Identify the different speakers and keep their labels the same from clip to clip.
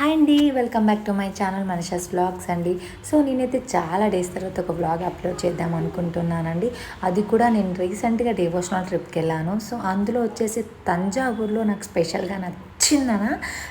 Speaker 1: Hi అండి welcome back to my channel Manisha's blogs అండి. So నేనైతే చాలా డేస్ తర్వాత ఒక బ్లాగ్ అప్లోడ్ చేద్దాం అనుకుంటున్నానండి. అది కూడా నేను రీసెంట్గా డివోషనల్ ట్రిప్కి వెళ్ళాను. సో అందులో వచ్చేసి తంజావూరులో నాకు స్పెషల్గా నాకు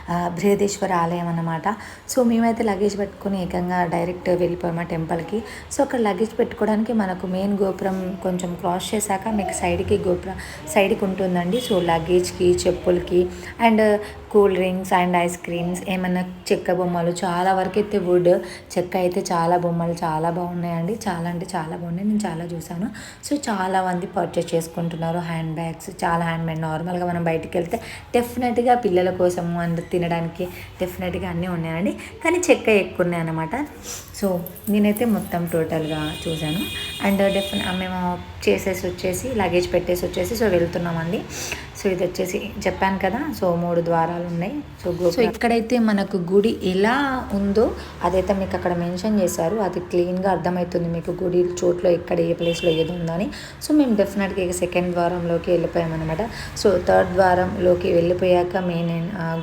Speaker 1: ఆ, బృహదేశ్వర ఆలయం అన్నమాట. సో మేమైతే లగేజ్ పెట్టుకుని ఏకంగా డైరెక్ట్ వెళ్ళిపోయాము టెంపుల్కి. సో అక్కడ లగేజ్ పెట్టుకోవడానికి మనకు మెయిన్ గోపురం కొంచెం క్రాస్ చేశాక మీకు సైడ్కి గోపురం సైడ్కి ఉంటుందండి. సో లగేజ్కి చెప్పులకి and cool drinks and ice creams ఏమన్నా చెక్క బొమ్మలు చాలా వరకు అయితే వుడ్ చెక్క అయితే చాలా బొమ్మలు చాలా బాగున్నాయండి. చాలా అంటే చాలా బాగున్నాయి. నేను చాలా చూశాను. సో చాలా మంది పర్చేస్ చేసుకుంటున్నారు హ్యాండ్ బ్యాగ్స్ చాలా హ్యాండ్ బ్యాగ్ నార్మల్గా మనం బయటికి వెళ్తే డెఫినెట్గా పిల్లల కోసము అండ్ తినడానికి డెఫినెట్గా అన్నీ ఉన్నాయండి. కానీ చెక్క ఎక్కువ ఉన్నాయన్నమాట సో నేనైతే మొత్తం టోటల్గా చూశాను అండ్ డెఫినెట్ మేము చేసేసి వచ్చేసి లగేజ్ పెట్టేసి వచ్చేసి సో వెళ్తున్నామండి. సో ఇది వచ్చేసి చెప్పాను కదా సో మూడు ద్వారాలు ఉన్నాయి. సో సో ఇక్కడైతే మనకు గుడి ఎలా ఉందో అదైతే మీకు అక్కడ మెన్షన్ చేశారు. అది క్లీన్గా అర్థమవుతుంది మీకు గుడి చోట్లో ఎక్కడ ఏ ప్లేస్లో ఏది ఉందని సో మేము డెఫినెట్గా ఇక సెకండ్ ద్వారంలోకి వెళ్ళిపోయామన్నమాట. సో థర్డ్ ద్వారంలోకి వెళ్ళిపోయాక మెయిన్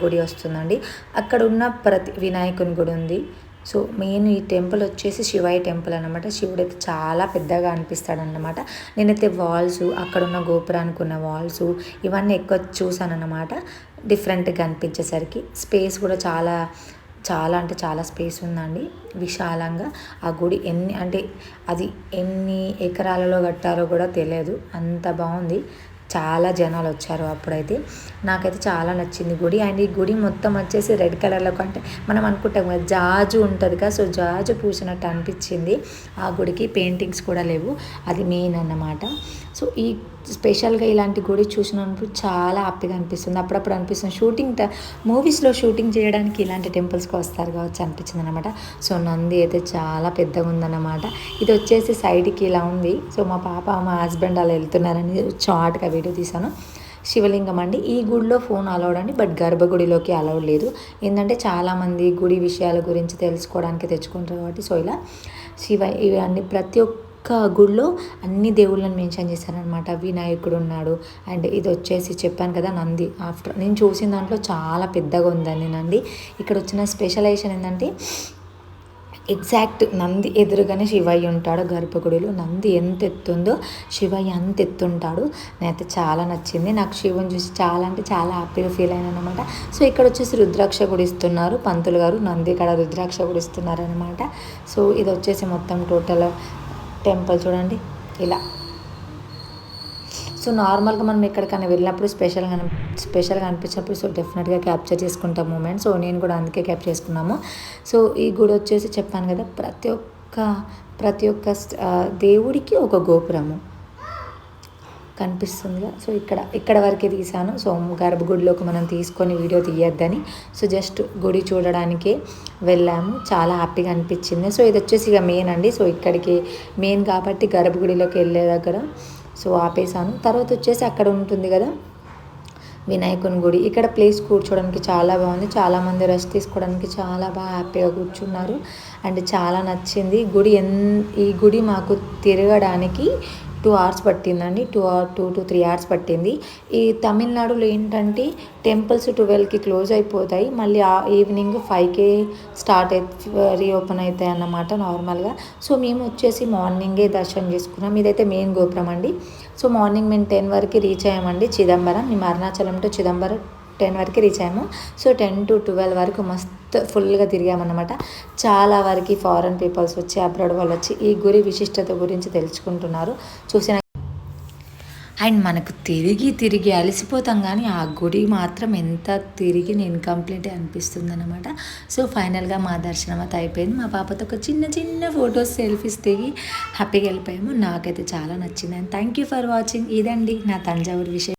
Speaker 1: గుడి వస్తుందండి. అక్కడ ఉన్న ప్రతి వినాయకుని గుడి ఉంది. సో మెయిన్ ఈ టెంపుల్ వచ్చేసి శివాయి టెంపుల్ అనమాట శివుడు అయితే చాలా పెద్దగా అనిపిస్తాడు అనమాట నేనైతే వాల్స్ అక్కడ ఉన్న గోపురానికి ఉన్న వాల్స్ ఇవన్నీ ఎక్కువ చూసానన్నమాట. డిఫరెంట్గా అనిపించేసరికి స్పేస్ కూడా చాలా చాలా అంటే చాలా స్పేస్ ఉందండి విశాలంగా. ఆ గుడి ఎన్ని అంటే అది ఎన్ని ఎకరాలలో కట్టారో కూడా తెలియదు. అంత బాగుంది. చాలా జనాలు వచ్చారు అప్పుడైతే. నాకైతే చాలా నచ్చింది గుడి. అండ్ ఈ గుడి మొత్తం వచ్చేసి రెడ్ కలర్లో అంటే మనం అనుకుంటాం కదా జాజు ఉంటుంది కదా సో జాజు పూసినట్టు అనిపించింది. ఆ గుడికి పెయింటింగ్స్ కూడా లేవు. అది మెయిన్ అన్నమాట. సో ఈ స్పెషల్గా ఇలాంటి గుడి చూసినప్పుడు చాలా హ్యాపీగా అనిపిస్తుంది. అప్పుడప్పుడు అనిపిస్తుంది. షూటింగ్ మూవీస్లో షూటింగ్ చేయడానికి ఇలాంటి టెంపుల్స్కి వస్తారు కావచ్చు అనిపించింది అనమాట సో నంది అయితే చాలా పెద్దగా ఉందన్నమాట. ఇది వచ్చేసి సైడ్కి ఇలా ఉంది. సో మా పాప మా హస్బెండ్ అలా వెళ్తున్నారని షార్ట్గా వీడియో తీశాను. శివలింగం అండి. ఈ గుడిలో ఫోన్ అలౌడ్ అండి. బట్ గర్భగుడిలోకి అలౌడ్ లేదు. ఏంటంటే చాలామంది గుడి విషయాల గురించి తెలుసుకోవడానికి తెచ్చుకుంటారు కాబట్టి. సో ఇలా శివ ఇవన్నీ ప్రతి ఒక్క గుడిలో అన్ని దేవుళ్ళని మెన్షన్ చేశారనమాట వినాయకుడు ఉన్నాడు. అండ్ ఇది వచ్చేసి చెప్పాను కదా నంది ఆఫ్టర్. నేను చూసిన దాంట్లో చాలా పెద్దగా ఉందండి నంది. ఇక్కడ వచ్చిన స్పెషలైజేషన్ ఏంటంటే ఎగ్జాక్ట్ నంది ఎదురుగానే శివయ్య ఉంటాడు గర్భగుడిలో. నంది ఎంత ఎత్తుందో శివయ్య అంత ఎత్తుంటాడు. నేనైతే చాలా నచ్చింది. నాకు శివుని చూసి చాలా అంటే చాలా హ్యాపీగా ఫీల్ అయినాను అనమాట సో ఇక్కడ వచ్చేసి రుద్రాక్ష కూడా ఇస్తున్నారు పంతులు గారు నంది ఇక్కడ రుద్రాక్ష కూడా ఇస్తున్నారు అనమాట సో ఇది వచ్చేసి మొత్తం టోటల్ టెంపుల్ చూడండి ఇలా. సో నార్మల్గా మనం ఎక్కడికైనా వెళ్ళినప్పుడు స్పెషల్గా స్పెషల్గా అనిపించినప్పుడు సో డెఫినెట్గా క్యాప్చర్ చేసుకుంటాం మూమెంట్. సో నేను కూడా అందుకే క్యాప్చర్ చేసుకున్నాము. సో ఈ గుడి వచ్చేసి చెప్పాను కదా ప్రతి ఒక్క ప్రతి ఒక్క దేవుడికి ఒక గోపురము. కనిపిస్తుందిగా. సో ఇక్కడ ఇక్కడ వరకే తీసాను సో గర్భగుడిలోకి మనం తీసుకొని వీడియో తీయొద్దని. సో జస్ట్ గుడి చూడడానికే వెళ్ళాము. చాలా హ్యాపీగా అనిపించింది. సో ఇది వచ్చేసి ఇక మెయిన్ అండి. సో ఇక్కడికి మెయిన్ కాబట్టి గర్భగుడిలోకి వెళ్ళే దగ్గర. సో ఆపేసాను తర్వాత వచ్చేసి అక్కడ ఉంటుంది కదా వినాయకుని గుడి. ఇక్కడ ప్లేస్ కూర్చోవడానికి చాలా బాగుంది. చాలామంది రెస్ట్ తీసుకోవడానికి చాలా బాగా హ్యాపీగా కూర్చున్నారు. అండ్ చాలా నచ్చింది. గుడి ఎన్ ఈ గుడి మాకు తిరగడానికి టూ అవర్స్ పట్టిందండి. Two hour two to three hours పట్టింది. ఈ తమిళనాడులో ఏంటంటే టెంపుల్స్ ట్వెల్వ్కి క్లోజ్ అయిపోతాయి. మళ్ళీ ఆ ఈవినింగ్ ఫైవ్కే స్టార్ట్ అయి రీఓపెన్ అవుతాయి అన్నమాట నార్మల్గా. సో మేము వచ్చేసి మార్నింగే దర్శనం చేసుకున్నాం. ఇదైతే మెయిన్ గోపురం అండి. సో మార్నింగ్ మేము టెన్ వరకు రీచ్ అయ్యామండి చిదంబరం. మేము అరుణాచలం టు చిదంబరం టెన్ వరకు రీచ్ అయ్యాము. సో టెన్ టు ట్వెల్వ్ వరకు మస్తు ఫుల్గా తిరిగామన్నమాట. చాలా వరకు ఫారెన్ పీపుల్స్ వచ్చి అబ్రాడ్ వాళ్ళు వచ్చి ఈ గురి విశిష్టత గురించి తెలుసుకుంటున్నారు. చూసిన అండ్ మనకు తిరిగి తిరిగి అలసిపోతాం కానీ ఆ గుడి మాత్రం ఎంత తిరిగి నేను కంప్లీట్ అనిపిస్తుంది అనమాట సో ఫైనల్గా మా దర్శనం అయితే అయిపోయింది. మా పాపతో ఒక చిన్న చిన్న ఫొటోస్ సెల్ఫీస్ దిగి హ్యాపీగా వెళ్ళిపోయాము. నాకైతే చాలా నచ్చింది. And thank you for watching ఇదండి నా తంజావూరు విషయం